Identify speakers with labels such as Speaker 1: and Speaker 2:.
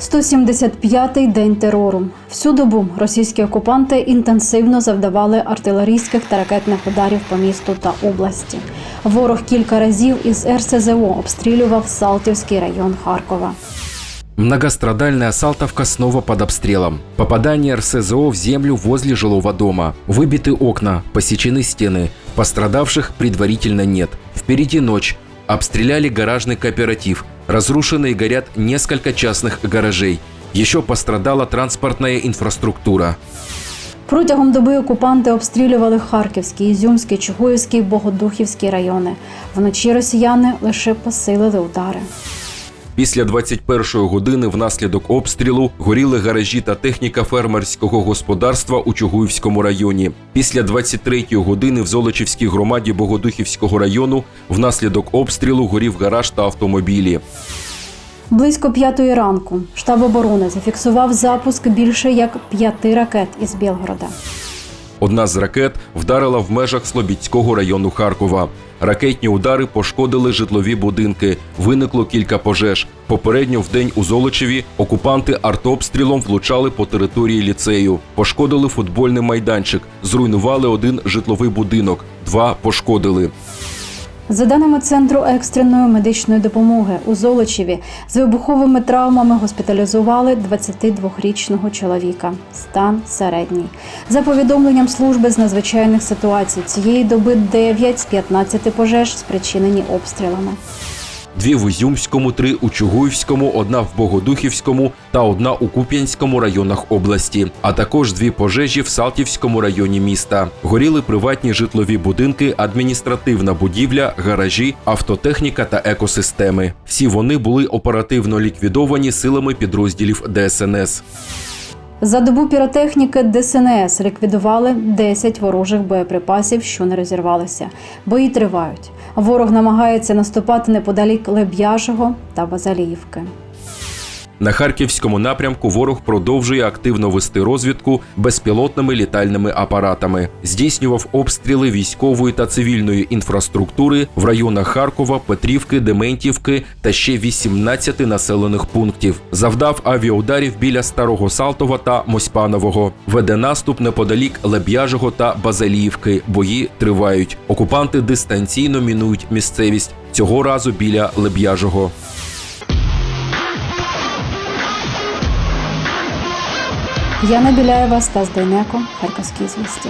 Speaker 1: 175-й день терору. Всю добу російські окупанти інтенсивно завдавали артилерійських та ракетних ударів по місту та області. Ворог кілька разів із РСЗО обстрілював Салтівський район Харкова.
Speaker 2: Многострадальная Салтовка снова под обстрелом. Попадание РСЗО в землю возле жилого дома. Выбиты окна, посечены стены. Пострадавших предварительно нет. Впереди ночь. Обстреляли гаражный кооператив. Разрушены и горят несколько частных гаражей. Еще пострадала транспортная инфраструктура.
Speaker 1: Протягом доби окупанти обстрілювали Харківський, Ізюмський, Чугуївський, Богодухівський райони. Вночі росіяни лише посилили удари.
Speaker 2: Після 21-ї години внаслідок обстрілу горіли гаражі та техніка фермерського господарства у Чугуївському районі. Після 23-ї години в Золочівській громаді Богодухівського району внаслідок обстрілу горів гараж та автомобілі.
Speaker 1: Близько п'ятої ранку штаб оборони зафіксував запуск більше як п'яти ракет із Білгорода.
Speaker 2: Одна з ракет вдарила в межах Слобідського району Харкова. Ракетні удари пошкодили житлові будинки. Виникло кілька пожеж. Попередньо в день у Золочеві окупанти артобстрілом влучали по території ліцею, пошкодили футбольний майданчик, зруйнували один житловий будинок, два пошкодили.
Speaker 1: За даними центру екстреної медичної допомоги у Золочеві, з вибуховими травмами госпіталізували 22-річного чоловіка. Стан середній. За повідомленням служби з надзвичайних ситуацій, цієї доби 9 з 15 пожеж спричинені обстрілами.
Speaker 2: Дві в Ізюмському, три у Чугуївському, одна в Богодухівському та одна у Куп'янському районах області, а також дві пожежі в Салтівському районі міста. Горіли приватні житлові будинки, адміністративна будівля, гаражі, автотехніка та екосистеми. Всі вони були оперативно ліквідовані силами підрозділів ДСНС.
Speaker 1: За добу піротехніки ДСНС ліквідували 10 ворожих боєприпасів, що не розірвалися. Бої тривають. Ворог намагається наступати неподалік Леб'яжого та Базаліївки.
Speaker 2: На харківському напрямку ворог продовжує активно вести розвідку безпілотними літальними апаратами, здійснював обстріли військової та цивільної інфраструктури в районах Харкова, Петрівки, Дементівки та ще 18 населених пунктів. Завдав авіаударів біля Старого Салтова та Мосьпанового. Веде наступ неподалік Леб'яжого та Базаліївки. Бої тривають. Окупанти дистанційно мінують місцевість цього разу біля Леб'яжого.
Speaker 1: Яна Біляєва, Стас Дейнеко, Харківські звісті.